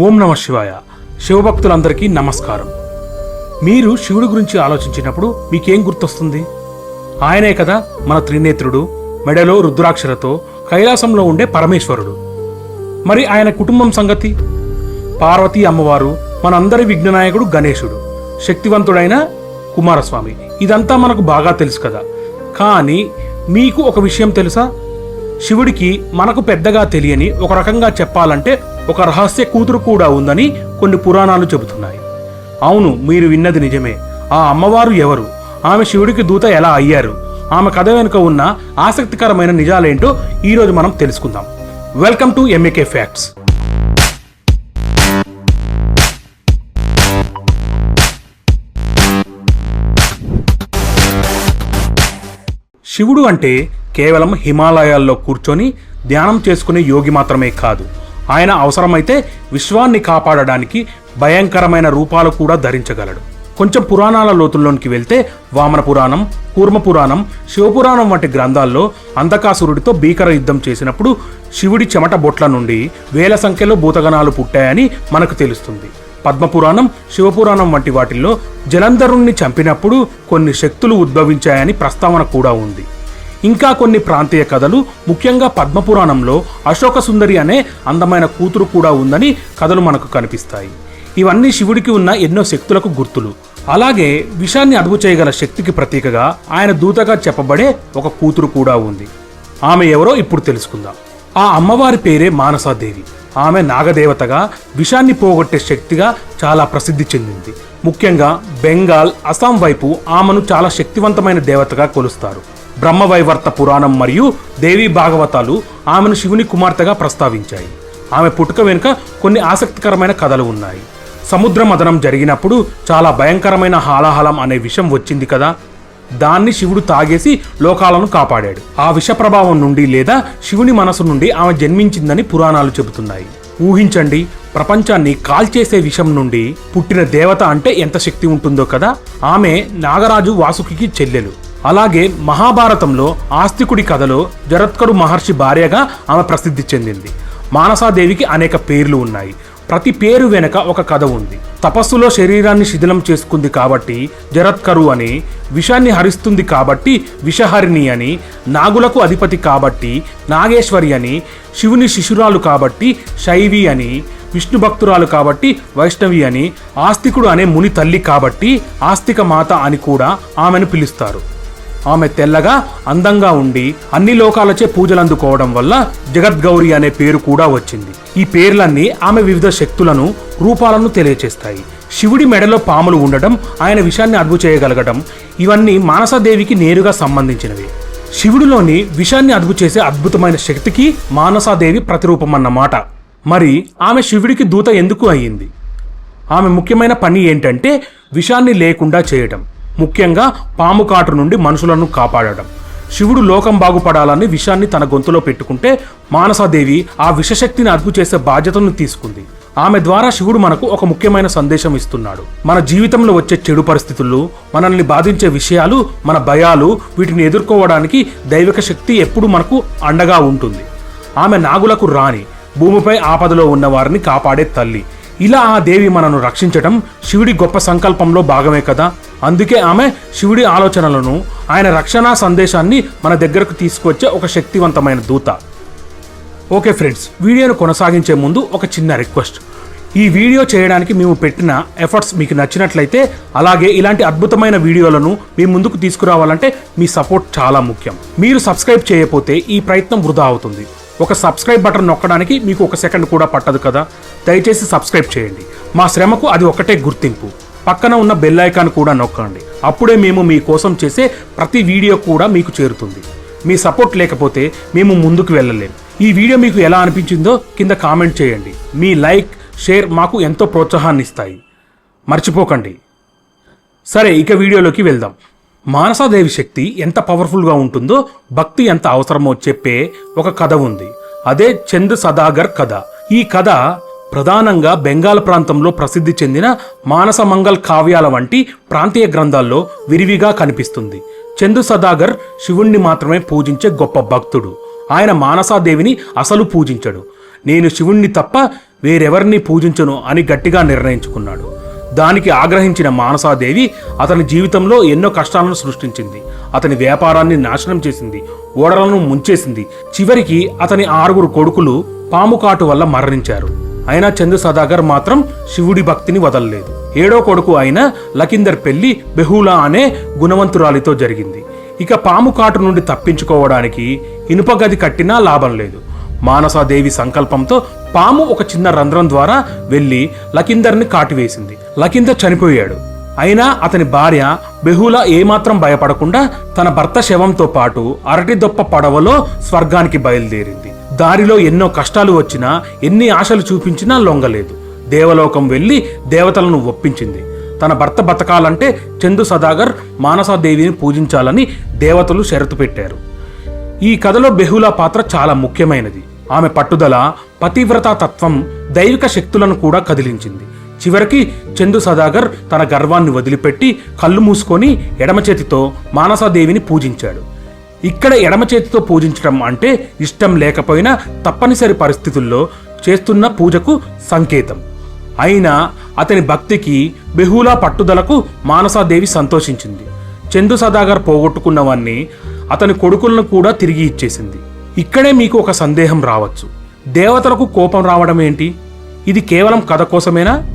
ఓం నమ శివాయ. శివభక్తులందరికీ నమస్కారం. మీరు శివుడి గురించి ఆలోచించినప్పుడు మీకేం గుర్తొస్తుంది? ఆయనే కదా మన త్రినేత్రుడు మెడలో రుద్రాక్షరతో కైలాసంలో ఉండే పరమేశ్వరుడు. మరి ఆయన కుటుంబం సంగతి? పార్వతీ అమ్మవారు మనందరి విఘ్ననాయకుడు గణేశుడు. శక్తివంతుడైన కుమారస్వామి. ఇదంతా మనకు బాగా తెలుసు కదా. కానీ మీకు ఒక విషయం తెలుసా? శివుడికి మనకు పెద్దగా తెలియని ఒక రకంగా చెప్పాలంటే ఒక రహస్య కూతురు కూడా ఉందని కొన్ని పురాణాలు చెబుతున్నాయి. అవును మీరు విన్నది నిజమే. ఆ అమ్మవారు ఎవరు? ఆమె శివుడికి దూత ఎలా అయ్యారు? ఆమె కథ వెనుక ఉన్న ఆసక్తికరమైన నిజాలేంటో ఈరోజు మనం తెలుసుకుందాం. వెల్కమ్ టు ఎంఏకే ఫ్యాక్ట్స్ శివుడు అంటే కేవలం హిమాలయాల్లో కూర్చొని ధ్యానం చేసుకునే యోగి మాత్రమే కాదు. ఆయన అవసరమైతే విశ్వాన్ని కాపాడడానికి భయంకరమైన రూపాలు కూడా ధరించగలడు. కొంచెం పురాణాల లోతుల్లోనికి వెళ్తే వామన పురాణం కూర్మ పురాణం శివపురాణం వంటి గ్రంథాల్లో అంధకాసురుడితో భీకర యుద్ధం చేసినప్పుడు శివుడి చెమట బొట్ల నుండి వేల సంఖ్యలో భూతగణాలు పుట్టాయని మనకు తెలుస్తుంది. పద్మపురాణం శివపురాణం వంటి వాటిల్లో జలంధరుణ్ణి చంపినప్పుడు కొన్ని శక్తులు ఉద్భవించాయని ప్రస్తావన కూడా ఉంది. ఇంకా కొన్ని ప్రాంతీయ కథలు ముఖ్యంగా పద్మపురాణంలో అశోక సుందరి అనే అందమైన కూతురు కూడా ఉందని కథలు మనకు కనిపిస్తాయి. ఇవన్నీ శివుడికి ఉన్న ఎన్నో శక్తులకు గుర్తులు. అలాగే విషాన్ని అదుపు చేయగల శక్తికి ప్రతీకగా ఆయన దూతగా చెప్పబడే ఒక కూతురు కూడా ఉంది. ఆమె ఎవరో ఇప్పుడు తెలుసుకుందాం. ఆ అమ్మవారి పేరే మానసాదేవి. ఆమె నాగదేవతగా విషాన్ని పోగొట్టే శక్తిగా చాలా ప్రసిద్ధి చెందింది. ముఖ్యంగా బెంగాల్ అస్సాం వైపు ఆమెను చాలా శక్తివంతమైన దేవతగా కొలుస్తారు. బ్రహ్మవైవర్త పురాణం మరియు దేవీ భాగవతాలు ఆమెను శివుని కుమార్తెగా ప్రస్తావించాయి. ఆమె పుట్టుక వెనుక కొన్ని ఆసక్తికరమైన కథలు ఉన్నాయి. సముద్ర మదనం జరిగినప్పుడు చాలా భయంకరమైన హాలాహలం అనే విషం వచ్చింది కదా? దాన్ని శివుడు తాగేసి లోకాలను కాపాడాడు. ఆ విష ప్రభావం నుండి లేదా శివుని మనసు నుండి ఆమె జన్మించిందని పురాణాలు చెబుతున్నాయి. ఊహించండి ప్రపంచాన్ని కాల్చేసే విషం నుండి పుట్టిన దేవత అంటే ఎంత శక్తి ఉంటుందో కదా? ఆమె నాగరాజు వాసుకి చెల్లెలు. అలాగే మహాభారతంలో ఆస్తికుడి కథలో జరత్కరు మహర్షి భార్యగా ఆమె ప్రసిద్ధి చెందింది. మానసాదేవికి అనేక పేర్లు ఉన్నాయి. ప్రతి పేరు వెనుక ఒక కథ ఉంది. తపస్సులో శరీరాన్ని శిథిలం చేసుకుంది కాబట్టి జరత్కరు అని విషాన్ని హరిస్తుంది కాబట్టి విషహరిణి అని నాగులకు అధిపతి కాబట్టి నాగేశ్వరి అని శివుని శిశురాలు కాబట్టి శైవి అని విష్ణు భక్తురాలు కాబట్టి వైష్ణవి అని ఆస్తికుడు అనే ముని తల్లి కాబట్టి ఆస్తిక మాత అని కూడా ఆమెను పిలుస్తారు. ఆమె తెల్లగా అందంగా ఉండి అన్ని లోకాలచే పూజలు అందుకోవడం వల్ల జగద్గౌరి అనే పేరు కూడా వచ్చింది. ఈ పేర్లన్నీ ఆమె వివిధ శక్తులను రూపాలను తెలియచేస్తాయి. శివుడి మెడలో పాములు ఉండటం ఆయన విషాన్ని అదుపు చేయగలగడం ఇవన్నీ మానసాదేవికి నేరుగా సంబంధించినవి. శివుడిలోని విషాన్ని అదుపు చేసే అద్భుతమైన శక్తికి మానసాదేవి ప్రతిరూపం అన్నమాట మరి ఆమె శివుడికి దూత ఎందుకు అయ్యింది? ఆమె ముఖ్యమైన పని ఏంటంటే విషాన్ని లేకుండా చేయటం. ముఖ్యంగా పాము కాటు నుండి మనుషులను కాపాడటం. శివుడు లోకం బాగుపడాలని విషాన్ని తన గొంతులో పెట్టుకుంటే మానసాదేవి ఆ విషశక్తిని అదుపు చేసే బాధ్యతను తీసుకుంది. ఆమె ద్వారా శివుడు మనకు ఒక ముఖ్యమైన సందేశం ఇస్తున్నాడు. మన జీవితంలో వచ్చే చెడు పరిస్థితులు మనల్ని బాధించే విషయాలు మన భయాలు వీటిని ఎదుర్కోవడానికి దైవిక శక్తి ఎప్పుడు మనకు అండగా ఉంటుంది. ఆమె నాగులకు రాణి భూమిపై ఆపదలో ఉన్న వారిని కాపాడే తల్లి. ఇలా ఆ దేవి మనను రక్షించటం శివుడి గొప్ప సంకల్పంలో భాగమే కదా? అందుకే ఆమె శివుడి ఆలోచనలను ఆయన రక్షణ సందేశాన్ని మన దగ్గరకు తీసుకొచ్చే ఒక శక్తివంతమైన దూత. ఓకే ఫ్రెండ్స్ వీడియోను కొనసాగించే ముందు ఒక చిన్న రిక్వెస్ట్. ఈ వీడియో చేయడానికి మేము పెట్టిన ఎఫర్ట్స్ మీకు నచ్చినట్లయితే అలాగే ఇలాంటి అద్భుతమైన వీడియోలను మీ ముందుకు తీసుకురావాలంటే మీ సపోర్ట్ చాలా ముఖ్యం. మీరు సబ్స్క్రైబ్ చేయకపోతే ఈ ప్రయత్నం వృధా అవుతుంది. ఒక సబ్స్క్రైబ్ బటన్ నొక్కడానికి మీకు ఒక సెకండ్ కూడా పట్టదు కదా? దయచేసి సబ్స్క్రైబ్ చేయండి. మా శ్రమకు అది ఒకటే గుర్తింపు. పక్కన ఉన్న బెల్ ఐకాన్ కూడా నొక్కండి. అప్పుడే మేము మీ కోసం చేసే ప్రతి వీడియో కూడా మీకు చేరుతుంది. మీ సపోర్ట్ లేకపోతే మేము ముందుకు వెళ్ళలేం. ఈ వీడియో మీకు ఎలా అనిపించిందో కింద కామెంట్ చేయండి. మీ లైక్ షేర్ మాకు ఎంతో ప్రోత్సాహాన్ని ఇస్తాయి మర్చిపోకండి. సరే ఇక వీడియోలోకి వెళ్దాం. మానసాదేవి శక్తి ఎంత పవర్ఫుల్గా ఉంటుందో భక్తి ఎంత అవసరమో చెప్పే ఒక కథ ఉంది. అదే చంద్ సదాగర్ కథ. ఈ కథ ప్రధానంగా బెంగాల్ ప్రాంతంలో ప్రసిద్ధి చెందిన మానసమంగల్ కావ్యాల వంటి ప్రాంతీయ గ్రంథాల్లో విరివిగా కనిపిస్తుంది. చందు సదాగర్ శివుణ్ణి మాత్రమే పూజించే గొప్ప భక్తుడు. ఆయన మానసాదేవిని అసలు పూజించడు. నేను శివుణ్ణి తప్ప వేరెవరిని పూజించను అని గట్టిగా నిర్ణయించుకున్నాడు. దానికి ఆగ్రహించిన మానసాదేవి అతని జీవితంలో ఎన్నో కష్టాలను సృష్టించింది. అతని వ్యాపారాన్ని నాశనం చేసింది. ఓడలను ముంచేసింది. చివరికి అతని ఆరుగురు కొడుకులు పాము కాటు వల్ల మరణించారు. అయినా చందు సదాగర్ మాత్రం శివుడి భక్తిని వదలలేదు. ఏడో కొడుకు అయిన లకిందర్ పెళ్ళి బెహూలా అనే గుణవంతురాలితో జరిగింది. ఇక పాము కాటు నుండి తప్పించుకోవడానికి ఇనుప గది కట్టినా లాభం లేదు. మానసాదేవి సంకల్పంతో పాము ఒక చిన్న రంధ్రం ద్వారా వెళ్ళి లకిందర్ని కాటివేసింది. లకిందర్ చనిపోయాడు. అయినా అతని భార్య బెహులా ఏమాత్రం భయపడకుండా తన భర్త శవంతో పాటు అరటి దొప్ప పడవలో స్వర్గానికి బయలుదేరింది. దారిలో ఎన్నో కష్టాలు వచ్చినా ఎన్ని ఆశలు చూపించినా లొంగలేదు. దేవలోకం వెళ్ళి దేవతలను ఒప్పించింది. తన భర్త బతకాలంటే చందు సదాగర్ మానసాదేవిని పూజించాలని దేవతలు షరతు పెట్టారు. ఈ కథలో బెహులా పాత్ర చాలా ముఖ్యమైనది. ఆమె పట్టుదల పతివ్రత తత్వం దైవిక శక్తులను కూడా కదిలించింది. చివరికి చందు సదాగర్ తన గర్వాన్ని వదిలిపెట్టి కళ్ళు మూసుకొని ఎడమ చేతితో మానసాదేవిని పూజించాడు. ఇక్కడ ఎడమ చేతితో పూజించడం అంటే ఇష్టం లేకపోయినా తప్పనిసరి పరిస్థితుల్లో చేస్తున్న పూజకు సంకేతం. అయినా అతని భక్తికి బెహులా పట్టుదలకు మానసాదేవి సంతోషించింది. చందు సదాగర్ పోగొట్టుకున్నవన్నీ అతని కొడుకులను కూడా తిరిగి ఇచ్చేసింది. ఇక్కడే మీకు ఒక సందేహం రావచ్చు. దేవతలకు కోపం రావడం ఏంటి? ఇది కేవలం కథ కోసమేనా?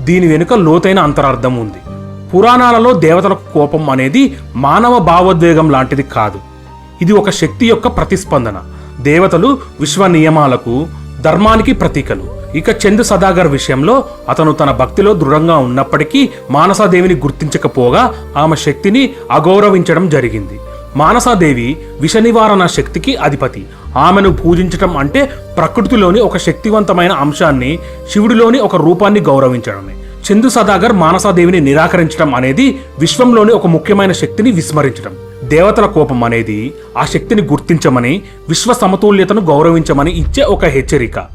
దీని వెనుక లోతైన అంతరార్థం ఉంది. పురాణాలలో దేవతల కోపం అనేది మానవ భావోద్వేగం లాంటిది కాదు. ఇది ఒక శక్తి యొక్క ప్రతిస్పందన. దేవతలు విశ్వ నియమాలకు ధర్మానికి ప్రతీకలు. ఇక చందు సదాగర్ విషయంలో అతను తన భక్తిలో దృఢంగా ఉన్నప్పటికీ మానసాదేవిని గుర్తించకపోగా ఆమె శక్తిని అగౌరవించడం జరిగింది. మానసాదేవి విష నివారణ శక్తికి అధిపతి. ఆమెను పూజించటం అంటే ప్రకృతిలోని ఒక శక్తివంతమైన అంశాన్ని శివుడిలోని ఒక రూపాన్ని గౌరవించడమే. చందు సదాగర్ మానసాదేవిని నిరాకరించడం అనేది విశ్వంలోని ఒక ముఖ్యమైన శక్తిని విస్మరించడం. దేవతల కోపం అనేది ఆ శక్తిని గుర్తించమని విశ్వ సమతుల్యతను గౌరవించమని ఇచ్చే ఒక హెచ్చరిక.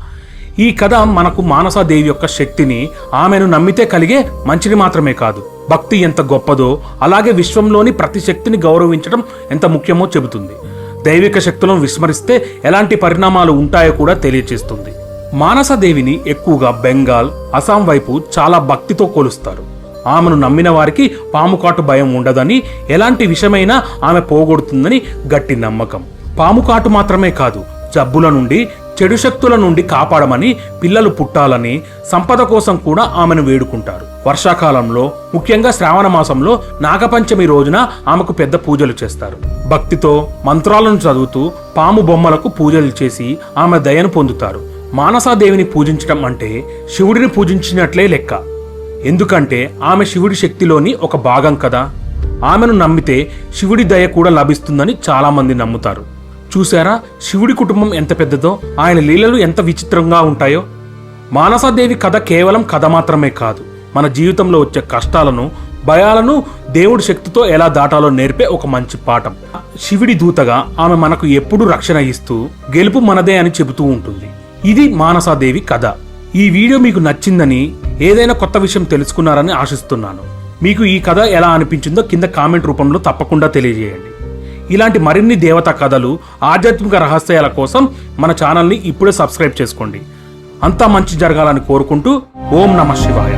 ఈ కథ మనకు మానసాదేవి యొక్క శక్తిని ఆమెను నమ్మితే కలిగే మంచిది మాత్రమే కాదు. భక్తి ఎంత గొప్పదో అలాగే విశ్వంలోని ప్రతి శక్తిని గౌరవించడం ఎంత ముఖ్యమో చెబుతుంది. దైవిక శక్తులను విస్మరిస్తే ఎలాంటి పరిణామాలు ఉంటాయో కూడా తెలియచేస్తుంది. మానసదేవిని ఎక్కువగా బెంగాల్ అస్సాం వైపు చాలా భక్తితో కొలుస్తారు. ఆమెను నమ్మిన వారికి పాముకాటు భయం ఉండదని ఎలాంటి విషమైనా ఆమె పోగొడుతుందని గట్టి నమ్మకం. పాముకాటు మాత్రమే కాదు జబ్బుల నుండి చెడు శక్తుల నుండి కాపాడమని పిల్లలు పుట్టాలని సంపద కోసం కూడా ఆమెను వేడుకుంటారు. వర్షాకాలంలో ముఖ్యంగా శ్రావణ మాసంలో నాగపంచమి రోజున ఆమెకు పెద్ద పూజలు చేస్తారు. భక్తితో మంత్రాలను చదువుతూ పాము బొమ్మలకు పూజలు చేసి ఆమె దయను పొందుతారు. మానసాదేవిని పూజించడం అంటే శివుడిని పూజించినట్లే లెక్క. ఎందుకంటే ఆమె శివుడి శక్తిలోని ఒక భాగం కదా. ఆమెను నమ్మితే శివుడి దయ కూడా లభిస్తుందని చాలామంది నమ్ముతారు. చూసారా శివుడి కుటుంబం ఎంత పెద్దదో ఆయన లీలలు ఎంత విచిత్రంగా ఉంటాయో. మానసాదేవి కథ కేవలం కథ మాత్రమే కాదు. మన జీవితంలో వచ్చే కష్టాలను భయాలను దేవుడి శక్తితో ఎలా దాటాలో నేర్పే ఒక మంచి పాఠం. శివుడి దూతగా ఆమె మనకు ఎప్పుడూ రక్షణ ఇస్తూ గెలుపు మనదే అని చెబుతూ ఉంటుంది. ఇది మానసాదేవి కథ. ఈ వీడియో మీకు నచ్చిందని ఏదైనా కొత్త విషయం తెలుసుకున్నారని ఆశిస్తున్నాను. మీకు ఈ కథ ఎలా అనిపించిందో కింద కామెంట్ రూపంలో తప్పకుండా తెలియజేయండి. ఇలాంటి మరిన్ని దేవతా కథలు ఆధ్యాత్మిక రహస్యాల కోసం మన ఛానల్ని ఇప్పుడే సబ్స్క్రైబ్ చేసుకోండి. అంతా మంచి జరగాలని కోరుకుంటూ ఓం నమ శివాయ.